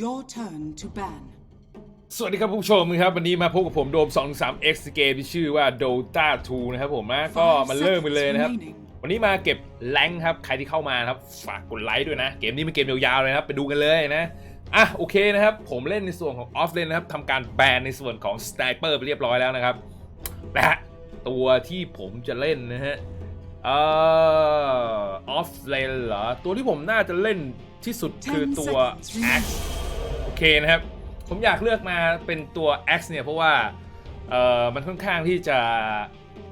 Your turn to ban. สวัสดีครับผู้ชมครับ วันนี้มาพบกับผมโดม 23 X เกมที่ชื่อว่า Dota 2 นะครับผมนะก็ Five มาเริ่มกันเลยนะครับ seconds remaining. วันนี้มาเก็บแรงค์ครับ ใครที่เข้ามานะครับ ฝากกดไลค์ด้วยนะ เกมนี้เป็นเกมยาวๆเลยนะครับ ไปดูกันเลยนะอะโอเคนะครับ ผมเล่นในส่วนของออฟเลนนะครับทำการแบนในส่วนของสไนเปอร์ไปเรียบร้อยแล้วนะครับและตัวที่ผมจะเล่นนะฮะเอ่อออฟเลนเหรอ ตัวที่ผมน่าจะเล่นที่สุดคือตัว seconds Axe โอเค นะครับ ผมอยากเลือกมาเป็นตัว X เนี่ยเพราะว่าเอ่อมันค่อนข้างที่จะ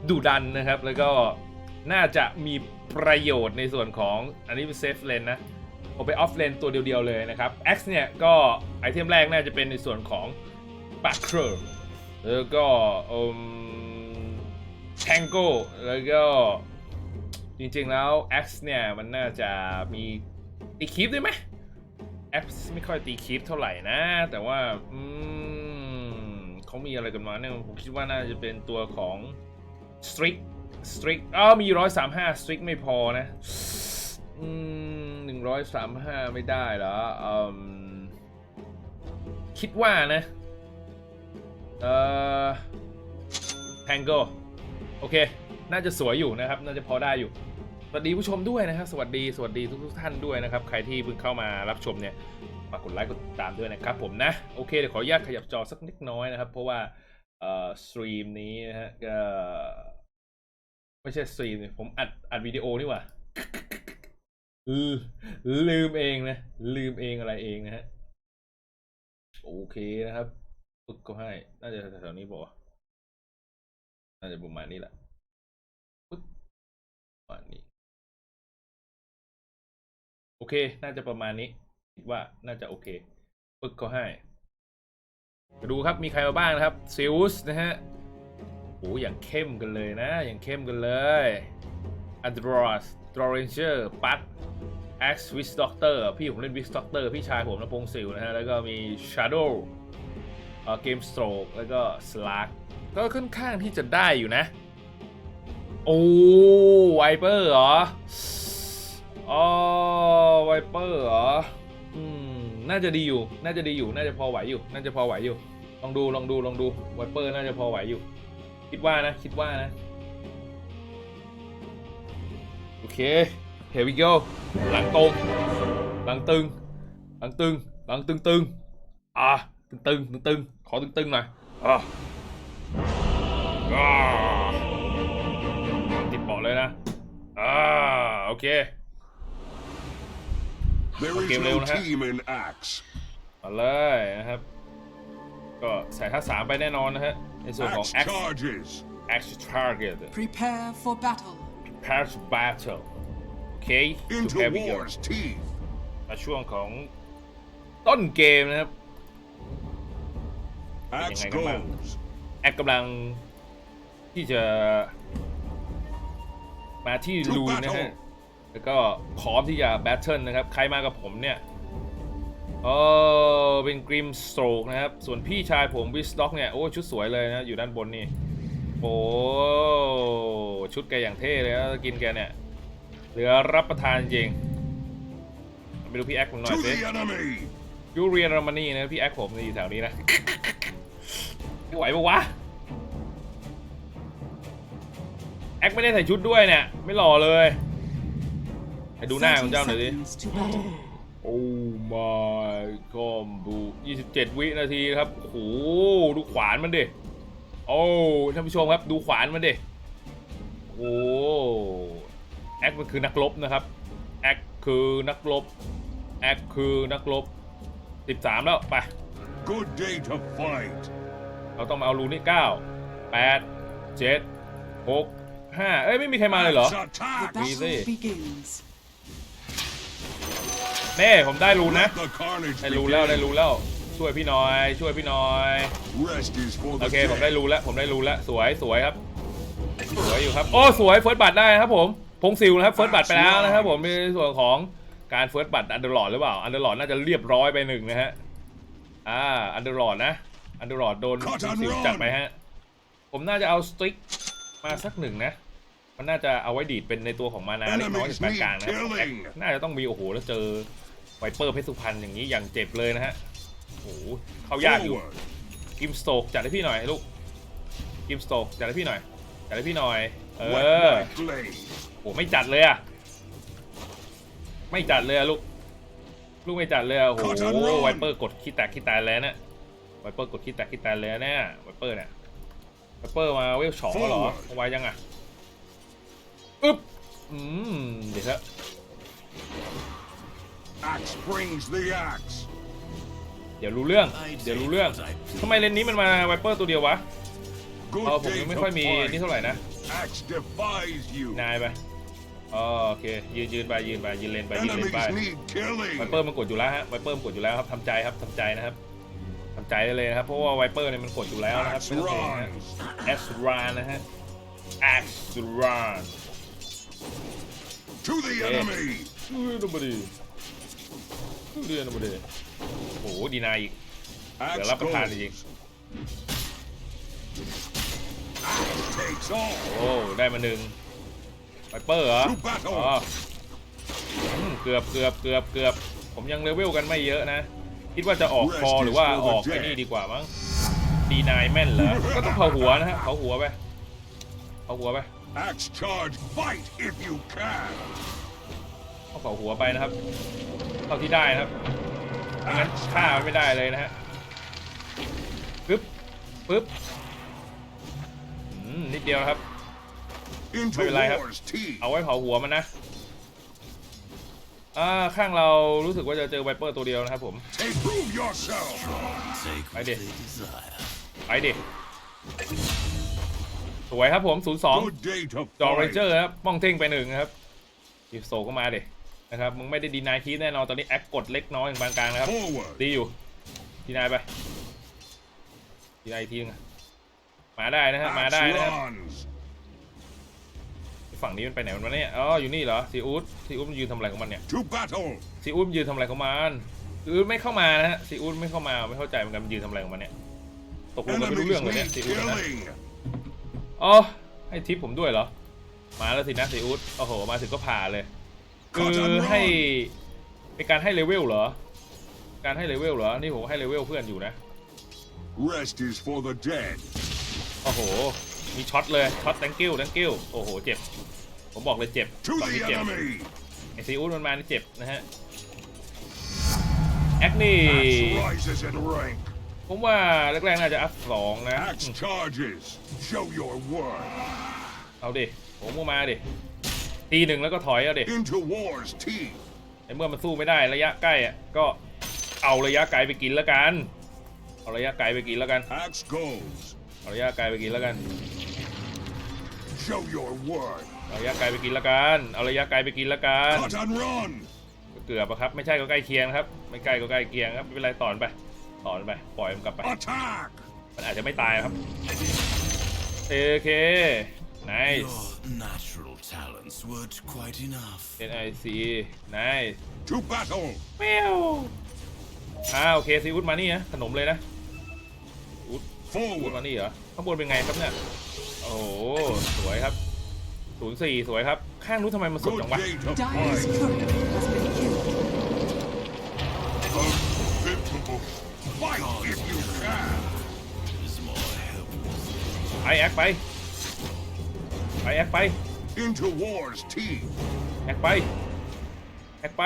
ดุดันนะครับ แล้วก็น่าจะมีประโยชน์ในส่วนของอันนี้เป็นเซฟเลนนะ ผมไปออฟเลนตัวเดียวๆเลยนะครับ X เนี่ยก็ไอเทมแรกน่าจะเป็นในส่วนของบัคเคอร์แล้วก็แทงโกแล้วก็จริงๆแล้ว X เนี่ยมันน่าจะมีตีคีฟด้วยไหม แอปไม่ค่อยตีคลิปเท่าไหร่นะ แต่ว่าอืมเขามีอะไรกันมาเนี่ยผมคิดว่าน่าจะเป็นตัวของ Strict Strict อ้าวมีร้อยสามห้า Strict ไม่พอนะอืมหนึ่งร้อยสามห้าไม่ได้เหรออืมคิดว่านะ เอ่อ Tango โอเค น่าจะสวยอยู่นะครับ น่าจะพอได้อยู่ สวัสดีผู้ชมด้วยนะครับ สวัสดีสวัสดีทุกทุกท่านด้วยนะครับ ใครที่เพิ่งเข้ามารับชมเนี่ยฝากกดไลค์กดติดตามด้วยนะครับผมนะ โอเคเดี๋ยวขออนุญาตขยับจอสักนิดน้อยนะครับ เพราะว่าเอ่อสตรีมนี้นะฮะก็ไม่ใช่สตรีมผมอัดอัดวิดีโอนี่หว่าลืมเองนะ ลืมเองอะไรเองนะฮะโอเคนะครับปึ๊กก็ให้ น่าจะแถวๆนี้บอกว่ะน่าจะประมาณนี้แหละปึ๊กประมาณนี้ โอเค น่าจะประมาณนี้คิดว่าน่าจะโอเคปึ๊กก็ให้ดูครับมีใครมาบ้างนะครับซิลส์นะฮะโอ้อย่างเข้มกันเลยนะ อย่างเข้มกันเลยอันดรอสดรอเรนเจอร์ปัตแอ็กซ์วิสด็อกเตอร์พี่ผมเล่นวิสด็อกเตอร์พี่ชายผมนะพงศิลนะฮะ แล้วก็มีชาร์โดเอ่อเกมสโตรกแล้วก็สลากก็ค่อนข้างที่จะได้อยู่นะ โอ้ไวเปอร์เหรอ อ๋อไวเปอร์เหรอ อืม น่าจะดีอยู่ น่าจะดีอยู่ น่าจะพอไหวอยู่ น่าจะพอไหวอยู่ ลองดู ลองดู ลองดู ไวเปอร์น่าจะพอไหวอยู่ คิดว่านะ คิดว่านะ โอเค here we go หลังตรงหลังตึง หลังตึง หลังตึงตึงอะตึงตึงตึงตึงขอตึงตึงหน่อยอะอ่าติดเบาะเลยนะอ่าโอเค There Okay, is no Leon, huh? team in Axe. มาเลยนะครับ ก็ใส่ท่าสามไปแน่นอนนะฮะ ในส่วนของ Axe Axe charges. Axe Target Prepare for battle. Prepare to Battle โอเค Into to heavy go war's teeth. มาช่วงของต้นเกมนะครับ Axe ยังไงกันบ้าง goes. แอคกำลังที่จะมาที่ To ลูนนะฮะ battle. แล้วก็พร้อมที่จะแบทเทิลนะครับ ใครมากับผมเนี่ยเออเป็นกริมสโตรกนะครับ ส่วนพี่ชายผมวิสต็อกเนี่ย โอ้ชุดสวยเลยนะ อยู่ด้านบนนี่ โอ้ชุดแกอย่างเท่เลยนะกินแกเนี่ย เหลือรับประทานจริงไปดูพี่แอคผมหน่อ To ยสิ the enemy. ยูเรียนรมานี่นะพี่แอคผมเนี่ยอยู่แถวนี้นะไม่ไหวปะวะแอคไม่ได้ใส่ชุดด้วยเนี่ย ไม่หล่อเลย ให้ดูหน้าของ30เจ้าหน่อยดิ seconds to battle. โอ้ my คอมบู27 วินาทีครับ โอ้โห ดูขวานมันดิ โอ้ ท่านผู้ชมครับ ดูขวานมันดิ โอ้ แอคมันคือนักรบนะครับ แอคคือนักรบ แอคคือนักรบ 13 แล้ว ไป Good day to fight. เราต้องมาเอารูนี่ 9 8 7 6 5 เอ้ย ไม่มีใครมาเลยเหรอ Axe The attack. battle Easy. begins. แน่ผมได้รูนะ Let the carnage ได้รูแล้วได้ begin. รูแล้ว ช่วยพี่หน่อย ช่วยพี่หน่อย Rest is for โอ the เคผมได้ dead. รู้แล้วผมได้รู้แล้วสวยสวยครับสวยอยู่ครับโอ้สวยเฟิร์สบัตรได้นะครับผมพงซิลนะครับเฟิร์สบัตรไปแล้วนะครับผมในส่วนของการเฟิร์สบัตรอันเดอร์ลอดหรือเปล่าอันเดอร์ลอดน่าจะเรียบร้อยไปหนึ่งนะฮะอ่าอันเดอร์ลอดนะอันเดอร์ลอดโดนพงซิลจัดไปฮะผมน่าจะเอาสติ๊กมาสักหนึ่งนะ มันน่าจะเอาไว้ดีดเป็นในตัวของมานาเล็กน้อยจากแปานกลางนะครับ Enemies need killing น่าจะต้องมีโอ้โหแล้วเจอไวเปอร์เพชรสุพรรณอย่างนี้อย่างเจ็บเลยนะฮะโอ้โหเข้ายากอยู่ Forward. กิมสโตกจัดให้พี่หน่อยลูกกิมสโตกจัดให้พี่หน่อยจัดให้พี่หน่อย เอ Wet อ my blade. โหไม่จัดเลยอะไม่จัดเลยอะลูกลูกไม่จัดเลยอะโอ้โห Cut and run ไวเปอร์กดขี้แตกขี้ตายแล้วเนี่ยไวเปอร์กดขี้แตกขี้ตายแล้วเนี่ยไวเปอร์เนี่ยไวเปอร์มาเวลสองแล้วเหรอ Forward ไวยังอะ อึ๊บอืมเดี๋ยวเถอะ Axe brings the axe. เดี๋ยวรู้เรื่อง เดี๋ยวรู้เรื่องทำไมเลนนี้มันมาไวเปอร์ตัวเดียววะ Good เออผม day ยังไม่ to ค่อยมี fight. นี่เท่าไหร่นะ Axe defies you. นายไปอ๋อโอเค ยืนยืนไปยืนไปยืนเลนไปยืนเลน Enemies ไป need killing. ไวเปอร์มันกดอยู่แล้วฮะไวเปอร์มันกดอยู่แล้วครับทำใจครับทำใจนะครับทำใจได้เลยนะครับ เพราะว่าไวเปอร์เนี่ยมันกดอยู่แล้วนะครับ Axe ไม่ต้องห่วงนะ runs. แอสรานนะฮะแอสราน To the enemy. เฮ้ยนบดีเรียนนบดีโอ้โหดีนายอีกเดี๋ยว Axe รับประทานจ goes. ริง Axe takes all. โอ้ได้มาหนึ่งไวเปอร์เหรอ To battle. อ๋ออืมเกือบเกือบเกือบเกือบ ผมยังเลเวลกันไม่เยอะนะ คิดว่าจะออกคอหรือว่าออกไอ้นี่ดีกว่ามั้งดีนายแม่นเหรอก็ต้องเผาหัวนะฮะเผาหัวไปเผาหัวไป Axe charge. Fight if you can. ต้องเผาหัวไปนะครับเท่าที่ได้นะครับไม่งั้นฆ่ามันไม่ได้เลยนะฮะปึ๊บปึ๊บอืมนิดเดียวนะครับ Into Maybe like- war's teeth. เอาไว้เผาหัวมันนะอ่าข้างเรารู้สึกว่าจะเจอไวเปอร์ตัวเดียวนะครับผม Take prove yourself. Take I what did. they desire. ไปดิ สวยครับผม 02 Good day to จอเร fight. เจอร์ครับป้องเท่งไปหนึ่งนะครับยิโซก็มาดินะครับมึงไม่ได้ดีนายคีแน่นอนตอนนี้แอคกดเล็กน้อยอย่างปานกลางนะครับ Forward. ดีอยู่ดีนายไปดีนายอีกทีนึงอะมาได้นะฮะมา Axe ได้นะครับ runs. ฝั่งนี้มันไปไหนมันวะเนี่ยอ๋ออยู่นี่เหรอซีอูดซีอูดมันยืนทำอะไรของมันเนี่ย To battle. ซีอูดยืนทำอะไรของมันซีอูดไม่เข้ามานะฮะซีอูดไม่เข้ามาไม่เข้าใจเหมือนกันมันยืนทำอะไรของมันเนี่ยตกลงกันไม่รู้ Enemies เรื่องเลยเนี่ย need ซีอูดนะ killing. อ๋อให้ทิปผมด้วยเหรอ มาแล้วสินะซีอูดโอ้โห มาถึงก็ผ่าเลย คือให้เป็นการให้เลเวลเหรอ การให้เลเวลเหรอ นี่ผมให้เลเวลเพื่อนอยู่นะ Rest is for the dead. โอ้โห มีช็อตเลย ช็อต thank you thank you โอ้โห เจ็บ ผมบอกเลยเจ็บ To ฝั่ง the นี้เจ็บ enemy. ไอซีอูดมันมานี่เจ็บนะฮะ แอคนี่ Axe rises in rank. ผมว่าแรกๆน่าจะอัพสองนะ Axe charges. Show your worth. เอาดิผมก็มาดิตีหนึ่งแล้วก็ถอยเอาดิ Into war's teeth. ในเมื่อมันสู้ไม่ได้ระยะใกล้อะก็เอาระยะไกลไปกินแล้วกัน เอาระยะไกลไปกินแล้วกัน Axe goes. เอาระยะไกลไปกินแล้วกัน Show your worth. เอาระยะไกลไปกินแล้วกัน เอาระยะไกลไปกินแล้วกัน Cut and run. เกือบอะครับ ไม่ใช่ก็ใกล้เคียงครับ ไม่ใกล้ก็ใกล้เคียงครับไม่เป็นไรต่อนไป ต่อนไปปล่อยมันกลับไป Attack. มันอาจจะไม่ตายครับโอเค nice Your natural talents weren't quite enough. NIC nice To battle. แมวอ่าโอเคซีอุดมานี่นะขนมเลยนะอุดอุดมา Forward. นี่เหรอข้างบนเป็นไงครับเนี่ยโอ้โหสวยครับศูนย์สี่สวยครับ ข้างนู้นทำไมมันสุด Good จังวะ day to Dyer's fight. courier Fight if you can. Is more help. ไปแอคไปไปแอคไป Into war's teeth. แอคไปแอคไป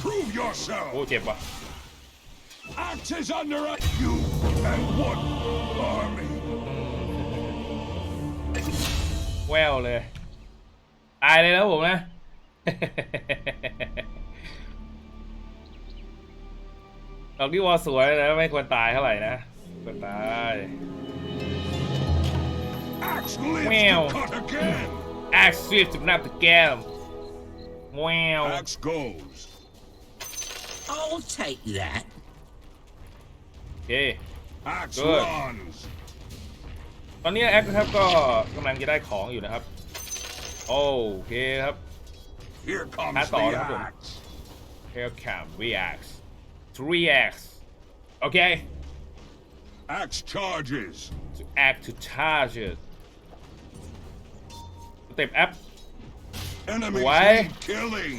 Prove โอ้ yourself. เจ็บว่ะ Axe is under a you and one army. แววเลย ตายเลยแล้วผมนะ ดอกที่วอลสวยนะ ไม่ควรตายเท่าไหร่นะควรตาย Axe lives Meow. to cut again. Axe swift นับตะแก้มแวว Axe goes. I'll take that. โอเค Axe Good. runs. ตอนนี้แอคนะครับก็กำลังจะได้ของอยู่นะครับ โอเคครับ Here comes That's the all, that's all. axe. Here come reax 3x โอเค Axe charges. to act to charge it สเต็ปแอป Enemies Why? need killing.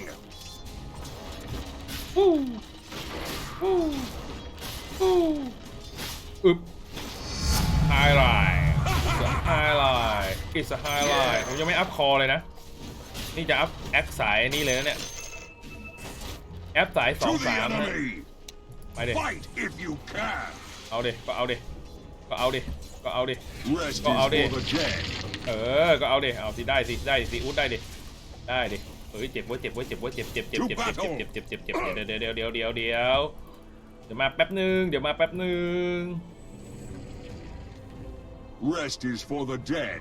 ฟู้ฟู้ฟู้อึบไฮไลท์ไฮไลท์อิสไฮไลท์ผม ยังไม่อัพคอเลยนะ นี่จะอัพแอคสายนี่เลยนะเนี่ย แอปสายสอง To the สามนะ enemy. ไปเด็ Fight if you can. เอาเด็ก็เอาเด็ก็เอาเด็ก็เอาเด็ Rest is Go, for Audi. the dead. เออ ก็เอาเด็เอาสิได้สิได้สิอุดได้เด็ได้เด็เฮ้ยเจ็บเว้ยเจ็บเว้ยเจ็บเว้ยเจ็บเจ็บเจ็บเจ็บเจ็บเจ็บเจ็บเจ็บเจ็บเจ็บเจ็บเดี๋ยวเดี๋ยวเดี๋ยวเดี๋ยวเดี๋ยวเดี๋ยวมาแป๊บนึงเดี๋ยวมาแป๊บนึง Rest is for the dead.